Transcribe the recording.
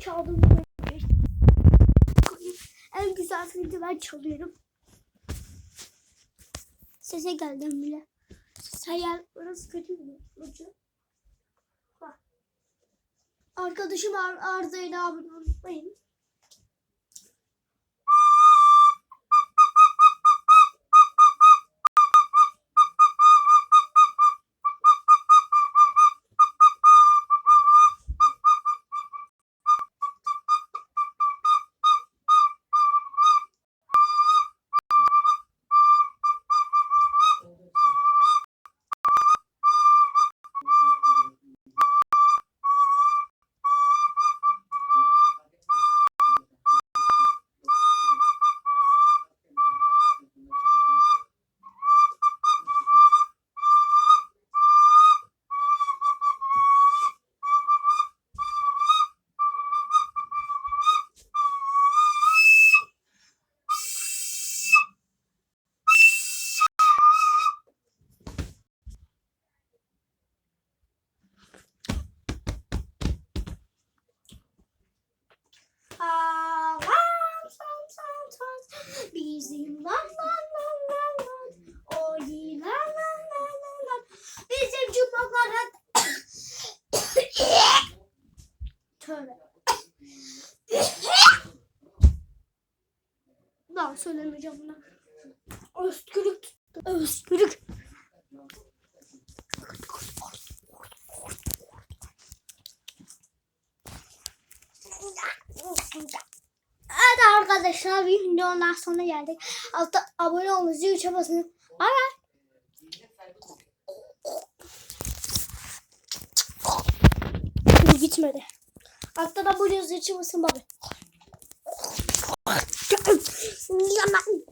çaldım. En güzel filmi ben çalıyorum. Sese geldim bile. Sayar orası kötü mü? Bak. Arkadaşım Ar Arza'yla abone unutmayın. Cumbalara Tövbe. Daha söylemeyeceğim bunu. Özgürlük. Özgürlük. Evet arkadaşlar bir videonun sonuna geldik. Altta abone olun, zil basın. Bay bay. bitmedi. Altta da bu yazı için mısın? Yaman.